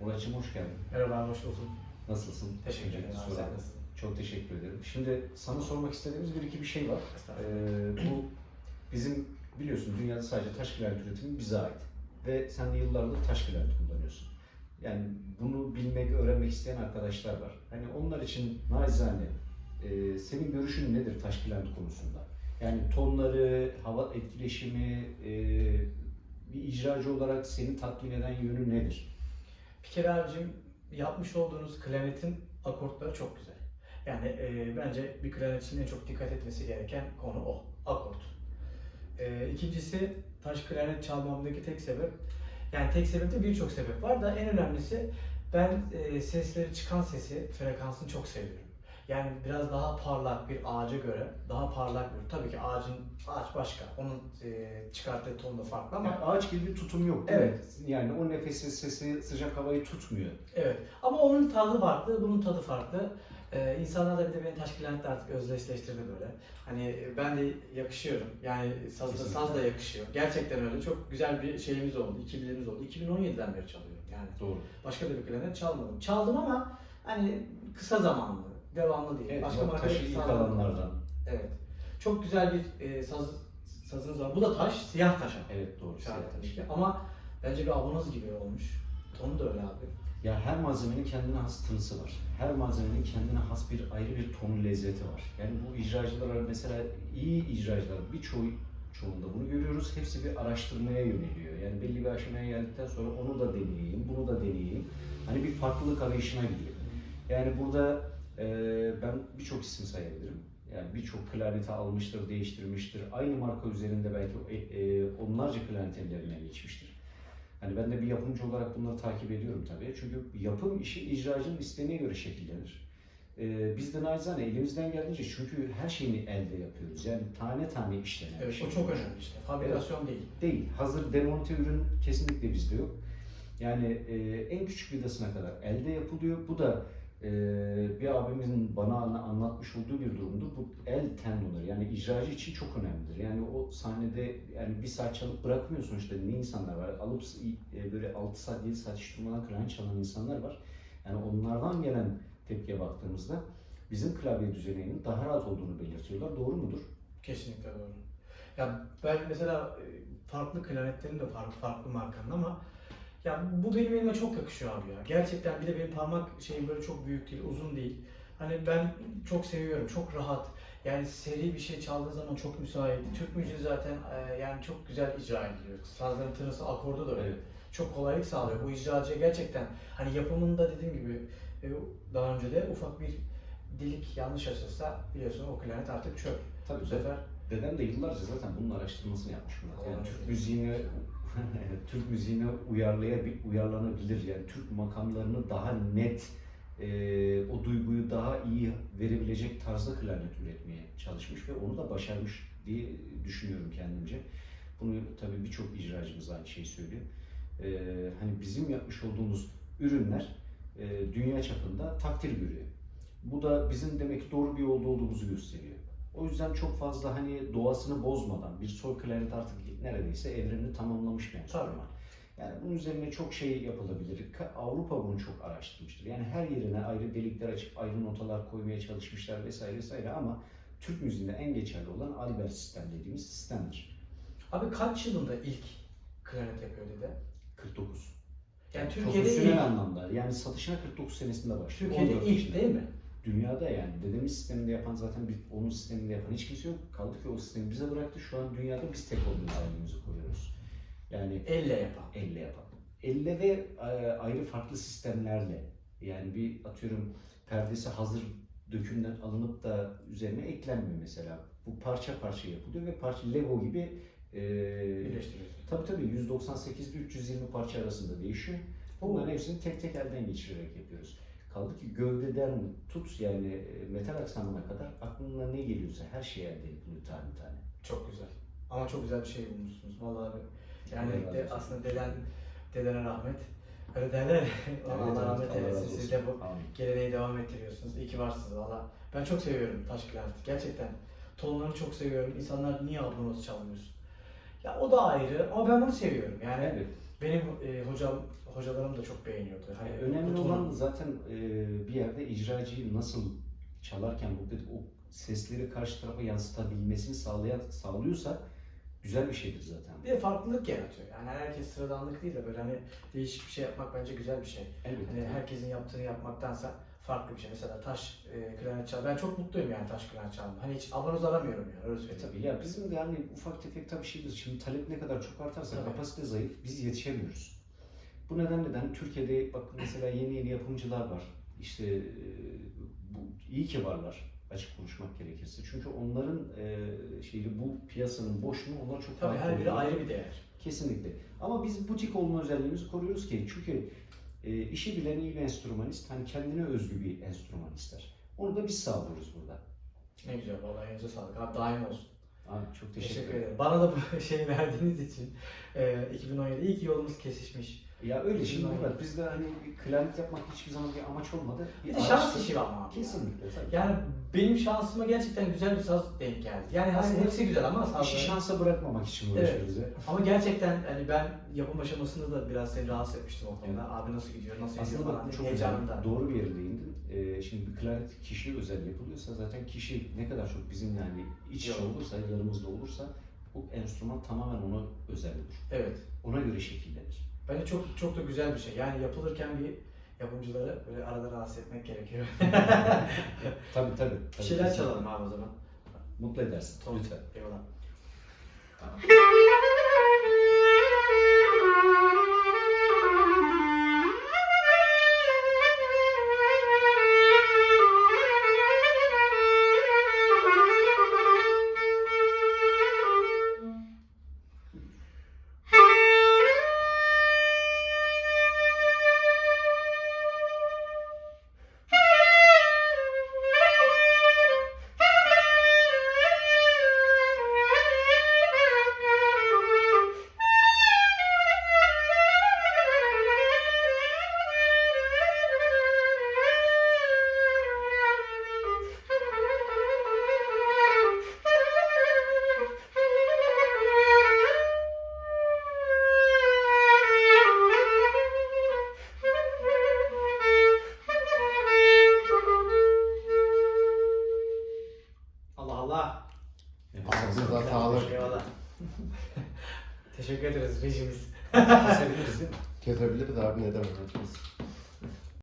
Muratçım hoş geldin. Merhaba, hoş bulduk. Nasılsın? Teşekkür ederim. Nasılsın? Çok teşekkür ederim. Şimdi sana sormak istediğimiz bir iki bir şey var. Ee, bu bizim biliyorsun dünyada sadece taş klarnet üretimi bize ait. Ve sen de yıllardır taş klarnet kullanıyorsun. Yani bunu bilmek, öğrenmek isteyen arkadaşlar var. Hani onlar için naizane e, senin görüşün nedir taş klarnet konusunda? Yani tonları, hava etkileşimi, e, bir icracı olarak seni tatmin eden yönü nedir? Kere abicim yapmış olduğunuz klarnetin akortları çok güzel. Yani e, bence bir klarnet için en çok dikkat etmesi gereken konu o, akort. E, ikincisi taş klarnet çalmamdaki tek sebep, yani tek sebep de birçok sebep var da en önemlisi ben e, sesleri çıkan sesi, frekansını çok seviyorum. Yani biraz daha parlak bir ağaca göre, daha parlak bir, tabii ki ağacın, ağaç başka, onun e, çıkarttığı ton da farklı ama Yani ağaç gibi bir tutum yok değil Evet. mi? Yani o nefesi, sesi, sıcak havayı tutmuyor. Evet. Ama onun tadı farklı, bunun tadı farklı. Ee, insanlar da bir de beni taş klarnetle artık özdeşleştirdi böyle. Hani ben de yakışıyorum. Yani saz da, saz da yakışıyor. Gerçekten öyle. Çok güzel bir şeyimiz oldu. İkililerimiz oldu. 2017'den beri çalıyorum yani. Doğru. Başka da bir klarnet çalmadım. Çaldım ama hani kısa zamanlı, devamlı değil. Evet, Başka marka taşı ilk alanlardan. Evet. Çok güzel bir e, saz, sazınız var. Bu da taş, siyah taş ama. Evet doğru. siyah taş. Ama bence bir abonoz gibi olmuş. Tonu da öyle abi. Ya her malzemenin kendine has tınısı var. Her malzemenin kendine has bir ayrı bir tonu lezzeti var. Yani bu icracılar mesela iyi icracılar birçoğu çoğunda bunu görüyoruz. Hepsi bir araştırmaya yöneliyor. Yani belli bir aşamaya geldikten sonra onu da deneyeyim, bunu da deneyeyim. Hani bir farklılık arayışına gidiyor. Yani burada ben birçok isim sayabilirim. Yani birçok klarneti almıştır, değiştirmiştir. Aynı marka üzerinde belki e, e, onlarca klarnet ellerinden geçmiştir. Hani ben de bir yapımcı olarak bunları takip ediyorum tabii. Çünkü yapım işi icracının isteğine göre şekillenir. Ee, biz de naçizane elimizden geldiğince çünkü her şeyini elde yapıyoruz. Yani tane tane işlenen Evet, şey. o çok önemli işte. Fabrikasyon değil. Değil. Hazır demonte ürün kesinlikle bizde yok. Yani e, en küçük vidasına kadar elde yapılıyor. Bu da bir abimin bana anla- anlatmış olduğu bir durumdur. Bu el tendoları yani icracı için çok önemlidir. Yani o sahnede yani bir saat çalıp bırakmıyor sonuçta ne insanlar var. Alıp e, böyle 6 saat 7 saat hiç durmadan klarnet çalan insanlar var. Yani onlardan gelen tepkiye baktığımızda bizim klavye düzeninin daha rahat olduğunu belirtiyorlar. Doğru mudur? Kesinlikle doğru. Ya ben mesela e, farklı klarnetlerim de farklı farklı markanın ama ya bu benim elime çok yakışıyor abi ya. Gerçekten bir de benim parmak şeyim böyle çok büyük değil, uzun değil. Hani ben çok seviyorum, çok rahat. Yani seri bir şey çaldığı zaman çok müsait. Türk müziği zaten e, yani çok güzel icra ediliyor. Sazların tınısı, akordu da öyle. Evet. Çok kolaylık sağlıyor. Bu icracıya gerçekten hani yapımında dediğim gibi e, daha önce de ufak bir delik yanlış açılsa biliyorsun o klarnet artık çöp. Tabii Bu sefer Dedem de yıllarca zaten bunun araştırmasını yapmış Murat. Yani Türk müziğine Türk müziğine uyarlayabil, uyarlanabilir yani Türk makamlarını daha net e, o duyguyu daha iyi verebilecek tarzda klarnet üretmeye çalışmış ve onu da başarmış diye düşünüyorum kendimce. Bunu tabii birçok icracımız aynı şeyi söylüyor. E, hani bizim yapmış olduğumuz ürünler e, dünya çapında takdir görüyor. Bu da bizim demek ki doğru bir yolda olduğumuzu gösteriyor. O yüzden çok fazla hani doğasını bozmadan bir sol klarnet artık neredeyse evrenini tamamlamış bir enstrüman. Yani bunun üzerine çok şey yapılabilir. Avrupa bunu çok araştırmıştır. Yani her yerine ayrı delikler açıp ayrı notalar koymaya çalışmışlar vesaire vesaire ama Türk müziğinde en geçerli olan Albert sistem dediğimiz sistemdir. Abi kaç yılında ilk klarnet yapıyor dedi? 49. Yani Türkiye'de Profesyonel ilk. anlamda yani satışına 49 senesinde başlıyor. Türkiye'de 14 ilk yaşında. değil mi? Dünyada yani dedemin sisteminde yapan zaten bir, onun sisteminde yapan hiç kimse yok. Kaldı ki o sistemi bize bıraktı. Şu an dünyada biz tek olduğumuz halimizi koruyoruz. Yani Elle yapan. elle yapan. Elle ve e, ayrı farklı sistemlerle. Yani bir atıyorum perdesi hazır dökümden alınıp da üzerine eklenmiyor mesela. Bu parça parça yapılıyor ve parça Lego gibi e, Birleştiriyorsun. tabii tabii 198 ile 320 parça arasında değişiyor. Bunların hepsini tek tek elden geçirerek yapıyoruz. Kaldı ki gövdeden tut yani e, metal aksamına kadar aklına ne geliyorsa her şey elde yapılıyor tane tane. Çok güzel. Ama çok güzel bir şey bulmuşsunuz. Vallahi abi. Yani Allah razı de, olsun. aslında deden, dedene rahmet. Öyle derler. Allah rahmet eylesin. Siz de bu Amin. geleneği devam ettiriyorsunuz. İyi ki varsınız valla. Ben çok seviyorum taş klarnet. Gerçekten tonlarını çok seviyorum. İnsanlar niye abonoz çalmıyorsun? Ya o da ayrı ama ben bunu seviyorum. Yani Evet. Benim e, hocam hocalarım da çok beğeniyordu. Hani Yani önemli tonu- olan zaten e, bir yerde icracıyı nasıl çalarken burada o sesleri karşı tarafa yansıtabilmesini sağlayan sağlıyorsa güzel bir şeydir zaten. bir de farklılık yaratıyor. Yani herkes sıradanlık değil de böyle hani değişik bir şey yapmak bence güzel bir şey. Elbette. Hani herkesin yaptığını yapmaktansa farklı bir şey. Mesela taş e, klarnet çal. Ben çok mutluyum yani taş klarnet çalma. Hani hiç abonoz aramıyorum yani öyle E söyleyeyim. tabii ya bizim de yani ufak tefek tabii şeydir. Şimdi talep ne kadar çok artarsa Tabii. kapasite zayıf, biz yetişemiyoruz. Bu nedenle de hani Türkiye'de bak mesela yeni yeni yapımcılar var. İşte e, bu iyi ki varlar açık konuşmak gerekirse. Çünkü onların e, şeyi bu piyasanın boşluğunu onlar çok Tabii her biri ayrı bir değer. Kesinlikle. Ama biz butik olma özelliğimizi koruyoruz ki çünkü e, işi bilen iyi bir enstrümanist hani kendine özgü bir enstrüman ister. Onu da biz sağlıyoruz burada. Ne güzel vallahi elinize sağlık. Abi daim olsun. Abi çok teşekkür, Teşekkür, ederim. ederim. Bana da bu şeyi verdiğiniz için e, 2017 iyi ki yolumuz kesişmiş. Ya öyle şimdi. Murat bizde hani bir klarnet yapmak hiçbir zaman bir amaç olmadı. Bir de şans işi var ama abi. Kesinlikle tabii. Yani benim şansıma gerçekten güzel bir saz denk geldi. Yani aslında hepsi güzel ama işi sazları. şansa bırakmamak için uğraşıyoruz ya. Ama gerçekten hani ben yapım aşamasında da biraz seni rahatsız etmiştim o konuda. Evet. Abi nasıl gidiyor, nasıl ediyor Aslında falan bu diye çok önemli. Doğru bir yere değindin. Ee, şimdi bir klarnet kişiye özel yapılıyorsa zaten kişi ne kadar çok bizim yani iç içe olursa, yanımızda olursa bu enstrüman tamamen ona özel olur. Evet. Ona göre şekillenir. Bence çok çok da güzel bir şey. Yani yapılırken bir yapımcıları böyle arada rahatsız etmek gerekiyor. Tabii tabii. bir tabii. şeyler çalalım abi o zaman. Mutlu edersin. Tamam. Lütfen. Eyvallah. Allah Teşekkür ederiz rejimiz. Kesebiliriz değil mi? Kesebiliriz abi ne demek.